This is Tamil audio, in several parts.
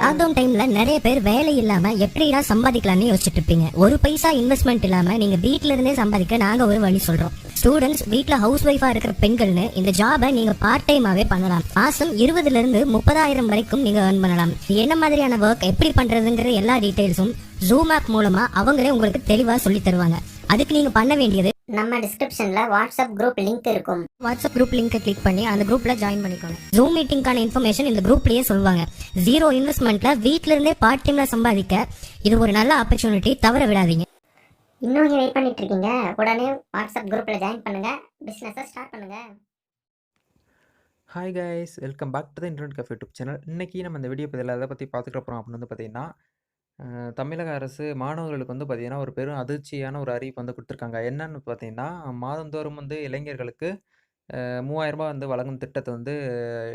லாக்டவுன் டைம்ல நிறைய பேர் வேலை இல்லாம எப்படிடா சம்பாதிக்கலாம்னு யோசிச்சுட்டு இருப்பீங்க. ஒரு பைசா இன்வெஸ்ட்மெண்ட் இல்லாம நீங்க வீட்ல இருந்தே சம்பாதிக்க நாங்க ஒரு வழி சொல்றோம். ஸ்டூடெண்ட்ஸ் வீட்ல ஹவுஸ் ஒய்ஃபா இருக்கிற பெண்கள்னு இந்த ஜாபை நீங்க பார்ட் டைமாவே பண்ணலாம். மாசம் இருபதுல இருந்து முப்பதாயிரம் வரைக்கும் நீங்க ஏர்ன் பண்ணலாம். என்ன மாதிரியான ஒர்க் எப்படி பண்றதுங்கிற எல்லா டீடைல்ஸும் ஜூம் ஆப் மூலமா அவங்களே உங்களுக்கு தெளிவா சொல்லி தருவாங்க. அதுக்கு நீங்க பண்ண வேண்டியது நம்ம டிஸ்கிரிப்ஷன்ல வாட்ஸ்அப் குரூப் லிங்க் இருக்கும். வாட்ஸ்அப் குரூப் லிங்கை கிளிக் பண்ணி அந்த குரூப்ல ஜாயின் பண்ணிக்கோங்க. ஜூம் மீட்டிங்கான இன்ஃபர்மேஷன் இந்த குரூப்லயே சொல்லுவாங்க. ஜீரோ இன்வெஸ்ட்மெண்ட்ல வீட்ல இருந்தே பார்ட் டைம்ல சம்பாதிக்க இது ஒரு நல்ல ஆப்பர்ச்சுனிட்டி தவற விடாதீங்க. இன்னும் நீங்க வெயிட் பண்ணிட்டு இருக்கீங்க. உடனே வாட்ஸ்அப் குரூப்ல ஜாயின் பண்ணுங்க. பிசினஸை ஸ்டார்ட் பண்ணுங்க. Hi guys welcome back to the internet cafe YouTube channel இன்றைக்கி நம்ம இந்த வீடியோ பதில் எதை பற்றி பார்த்துக்க போகிறோம் அப்படின்னு வந்து பார்த்தீங்கன்னா தமிழக அரசு மாணவர்களுக்கு வந்து பார்த்திங்கன்னா ஒரு பெரும் அதிர்ச்சியான ஒரு அறிவிப்பு வந்து கொடுத்துருக்காங்க. என்னன்னு பார்த்தீங்கன்னா மாதந்தோறும் வந்து இளைஞர்களுக்கு மூவாயிரம் ரூபாய் வந்து வழங்கும் திட்டத்தை வந்து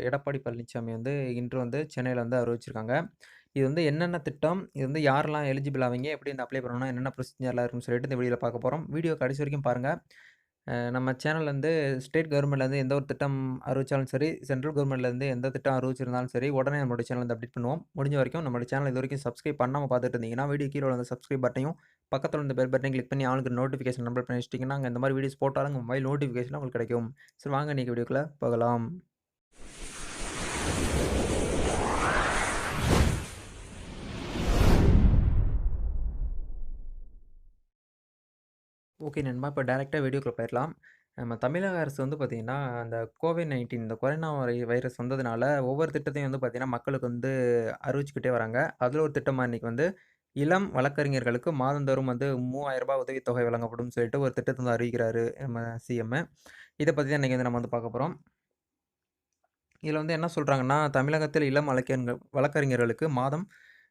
எடப்பாடி பழனிசாமி வந்து இன்று வந்து சென்னையில் வந்து அறிவிச்சிருக்காங்க. இது வந்து என்னென்ன திட்டம் இது வந்து யாரெல்லாம் எலிஜிபிள் ஆவீங்க எப்படி இந்த அப்ளை பண்ணணும் என்னென்ன ப்ரொசீஜர்லாம் இருக்குன்னு சொல்லிட்டு இந்த வீடியோவில் பார்க்க போகிறோம் வீடியோ கடைசி வரைக்கும் பாருங்கள் நம்ம சேனல்லேருந்து ஸ்டேட் கவர்மெண்ட்லேருந்து எந்த ஒரு திட்டம் அறிவிச்சாலும் சரி சென்ட்ரல் கவர்மெண்ட்லேருந்து எந்த திட்டம் அறிவிச்சிருந்தாலும் சரி உடனே நம்மளோட சேனல் வந்து அப்டேட் பண்ணுவோம். முடிஞ்ச வரைக்கும் நம்மளோட சேனல் இது வரைக்கும் சப்ஸ்கிரைப் பண்ணாமல் பார்த்துட்டு இருந்தீங்கன்னா வீடியோ கீழே வந்து சப்ஸ்கிரைப் பட்டனையும் பக்கத்தில் இருந்த பெல் பட்டனை கிளிக் பண்ணி ஆளுக்கு நோட்டிஃபிகேஷன் நம்பர் பண்ணி வச்சிட்டிங்கன்னா அங்கே இந்த மாதிரி வீடியோஸ் போட்டாலும் மொபைல் நோட்டிஃபிகேஷன் உங்களுக்கு கிடைக்கும். சரி வாங்க இன்றைக்கி வீடியோக்குள்ளே போகலாம். ஓகே நண்பா. இப்போ டேரெக்டாக வீடியோக்குள்ளே போயிடலாம் நம்ம தமிழக அரசு வந்து பார்த்திங்கன்னா அந்த கோவிட் நைன்டீன் இந்த கொரோனா வைரஸ் வந்ததுனால ஒவ்வொரு திட்டத்தையும் வந்து பார்த்திங்கன்னா மக்களுக்கு வந்து அறிவிச்சுக்கிட்டே வராங்க. அதில் ஒரு திட்டமாக இன்றைக்கி வந்து இளம் வழக்கறிஞர்களுக்கு மாதந்தோறும் வந்து மூவாயிரரூபா உதவித்தொகை வழங்கப்படும் சொல்லிட்டு ஒரு திட்டத்தை வந்து அறிவிக்கிறாரு நம்ம சிஎம் இதை பற்றி தான் இன்றைக்கி வந்து நம்ம வந்து பார்க்க போகிறோம் இதில் வந்து என்ன சொல்கிறாங்கன்னா தமிழகத்தில் இளம் வழக்கறிஞர் வழக்கறிஞர்களுக்கு மாதம்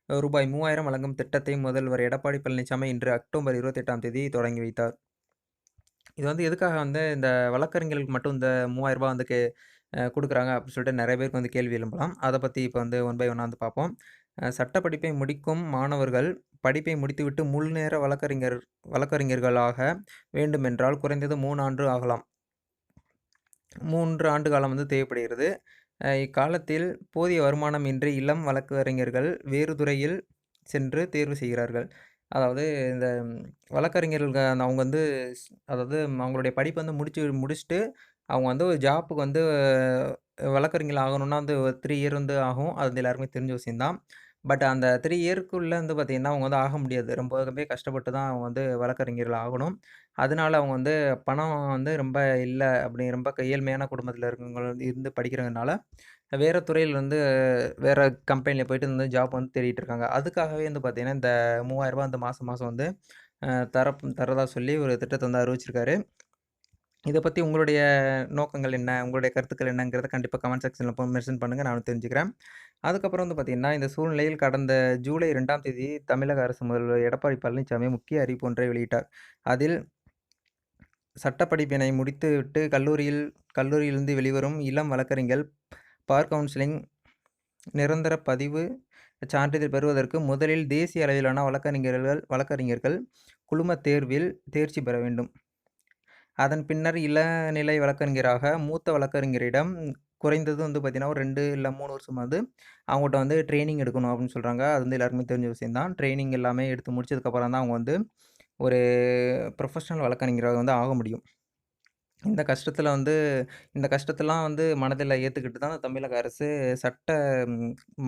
ரூபாய் மூவாயிரம் வழங்கும் திட்டத்தை முதல்வர் எடப்பாடி பழனிசாமி இன்று அக்டோபர் இருபத்தெட்டாம் தேதி தொடங்கி வைத்தார். இது வந்து எதுக்காக வந்து இந்த வழக்கறிஞர்களுக்கு மட்டும் இந்த மூவாயிரம் ரூபாய் வந்து கே கொடுக்குறாங்க அப்படின்னு சொல்லிட்டு நிறைய பேருக்கு வந்து கேள்வி எழும்பலாம். அதை பற்றி இப்போ வந்து ஒன் பை ஒன்னாக வந்து பார்ப்போம். சட்டப்படிப்பை முடிக்கும் மாணவர்கள் படிப்பை முடித்துவிட்டு முழு நேர வழக்கறிஞர் வழக்கறிஞர்களாக வேண்டுமென்றால் குறைந்தது மூணு ஆண்டு ஆகலாம். மூன்று ஆண்டு காலம் வந்து தேவைப்படுகிறது. இக்காலத்தில் போதிய வருமானம் இன்றி இளம் வழக்கறிஞர்கள் வேறு துறையில் சென்று தேர்வு செய்கிறார்கள். அதாவது இந்த வழக்கறிஞர்கள் அந்த அவங்க வந்து அதாவது அவங்களுடைய படிப்பு வந்து முடிச்சு முடிச்சுட்டு அவங்க வந்து ஒரு ஜாப்புக்கு வந்து வழக்கறிஞர்கள் வழக்கறிஞர் ஆகணும்னா வந்து த்ரீ இயர் வந்து ஆகும். அது வந்து எல்லாருக்குமே தெரிஞ்ச விஷயம்தான். பட் அந்த த்ரீ இயர்க்குள்ளே வந்து பார்த்திங்கன்னா அவங்க வந்து ஆக முடியாது. ரொம்பவே கஷ்டப்பட்டு தான் அவங்க வந்து வழக்கறிஞர்கள் ஆகணும். அதனால அவங்க வந்து பணம் வந்து ரொம்ப இல்லை அப்படி ரொம்ப கையேழ்மையான ஏழ்மையான குடும்பத்தில் இருக்கவங்க இருந்து படிக்கிறதுனால வேறு துறையில் வந்து வேறு கம்பெனியில் போயிட்டு வந்து ஜாப் வந்து தேடிட்டு இருக்காங்க. அதுக்காகவே வந்து பார்த்திங்கன்னா இந்த மூவாயிரரூபா அந்த வந்து மாதம் மாதம் வந்து தர தரதா சொல்லி ஒரு திட்டத்தை வந்து அறிவிச்சிருக்காரு. இதை பற்றி உங்களுடைய நோக்கங்கள் என்ன? உங்களுடைய கருத்துக்கள் என்னங்கிறத கண்டிப்பாக கமெண்ட் செக்ஷனில் மென்ஷன் பண்ணுங்கள் நான் தெரிஞ்சுக்கிறேன். அதுக்கப்புறம் வந்து பார்த்திங்கன்னா இந்த சூழ்நிலையில் கடந்த ஜூலை ரெண்டாம் தேதி தமிழக அரசு முதல்வர் எடப்பாடி பழனிசாமி முக்கிய அறிவிப்பு ஒன்றை வெளியிட்டார். அதில் சட்டப்படிப்பினை முடித்துவிட்டு கல்லூரியில் கல்லூரியிலிருந்து வெளிவரும் இளம் வழக்கறிஞர்கள் பார் கவுன்சிலிங் நிரந்தர பதிவு சான்றிதழ் பெறுவதற்கு முதலில் தேசிய அளவிலான வழக்கறிஞர்கள் வழக்கறிஞர்கள் குழும தேர்வில் தேர்ச்சி பெற வேண்டும். அதன் பின்னர் இளநிலை வழக்கறிஞராக மூத்த வழக்கறிஞரிடம் குறைந்தது வந்து பார்த்திங்கன்னா ஒரு ரெண்டு இல்லை மூணு வருஷம் வந்து அவங்ககிட்ட வந்து ட்ரைனிங் எடுக்கணும் அப்படின்னு சொல்கிறாங்க அது வந்து எல்லாருக்குமே தெரிஞ்ச விஷயம் தான். ட்ரைனிங் எல்லாமே எடுத்து முடிச்சதுக்கப்புறம் தான் அவங்க வந்து ஒரு ப்ரொஃபஷனல் வழக்கறிஞராக வந்து ஆக முடியும். இந்த கஷ்டத்தில் வந்து இந்த கஷ்டத்தெல்லாம் வந்து மனதில் ஏற்றுக்கிட்டு தான் தமிழக அரசு சட்ட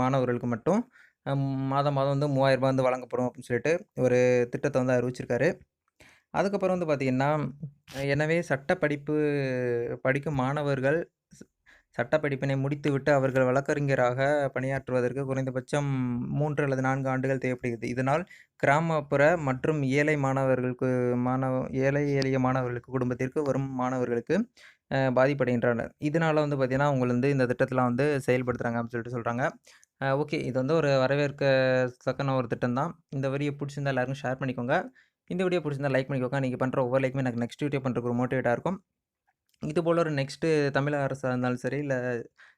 மாணவர்களுக்கு மட்டும் மாதம் மாதம் வந்து மூவாயிரம் ரூபாய் வந்து வழங்கப்படும் அப்படின்னு சொல்லிட்டு ஒரு திட்டத்தை வந்து அறிவிச்சிருக்காரு. அதுக்கப்புறம் வந்து பார்த்திங்கன்னா எனவே சட்ட படிப்பு படிக்கும் மாணவர்கள் சட்டப்படிப்பினை முடித்துவிட்டு அவர்கள் வழக்கறிஞராக பணியாற்றுவதற்கு குறைந்தபட்சம் மூன்று அல்லது நான்கு ஆண்டுகள் தேவைப்படுகிறது. இதனால் கிராமப்புற மற்றும் ஏழை மாணவர்களுக்கு மாணவ ஏழை எளிய மாணவர்களுக்கு குடும்பத்திற்கு வரும் மாணவர்களுக்கு பாதிப்படைகின்றனர். இதனால் வந்து பார்த்திங்கன்னா அவங்க வந்து இந்த திட்டத்தில் வந்து செயல்படுத்துகிறாங்க அப்படின்னு சொல்லிட்டு சொல்கிறாங்க ஓகே இது வந்து ஒரு வரவேற்க சக்கன ஒரு திட்டம் தான் இந்த வரியை பிடிச்சிருந்தா எல்லாருக்கும் ஷேர் பண்ணிக்கோங்க. இந்த வீடியோ பிடிச்சிருந்தா லைக் பண்ணிக்கோங்க. நீங்கள் பண்ணுற ஒவ்வொரு லைக்குமே எனக்கு நெக்ஸ்ட் வீடியோ பண்ணுறதுக்கு ஒரு மோட்டிவேட்டாக இருக்கும். இது போல் ஒரு நெக்ஸ்ட்டு தமிழக அரசாக இருந்தாலும் சரி இல்லை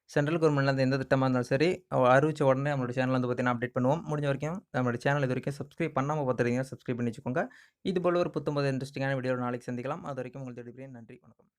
சென்ட்ரல் கவர்மெண்ட்லேருந்து எந்த திட்டமாக இருந்தாலும் சரி அவ- அறிவிச்ச உடனே நம்மளோட சேனல் வந்து பார்த்தீங்கன்னா அப்டேட் பண்ணுவோம். முடிஞ்ச வரைக்கும் நம்மளோட சேனல் இது வரைக்கும் சப்ஸ்கிரைப் பண்ணாமல் பார்த்துருக்கீங்க சப்ஸ்கிரைப் பண்ணி வச்சுக்கோங்க. இது போல் ஒரு புத்தம்பது இன்ட்ரெஸ்டிங்கான வீடியோ நாளைக்கு சந்திக்கலாம். அது வரைக்கும் உங்களுக்கு நன்றி வணக்கம்.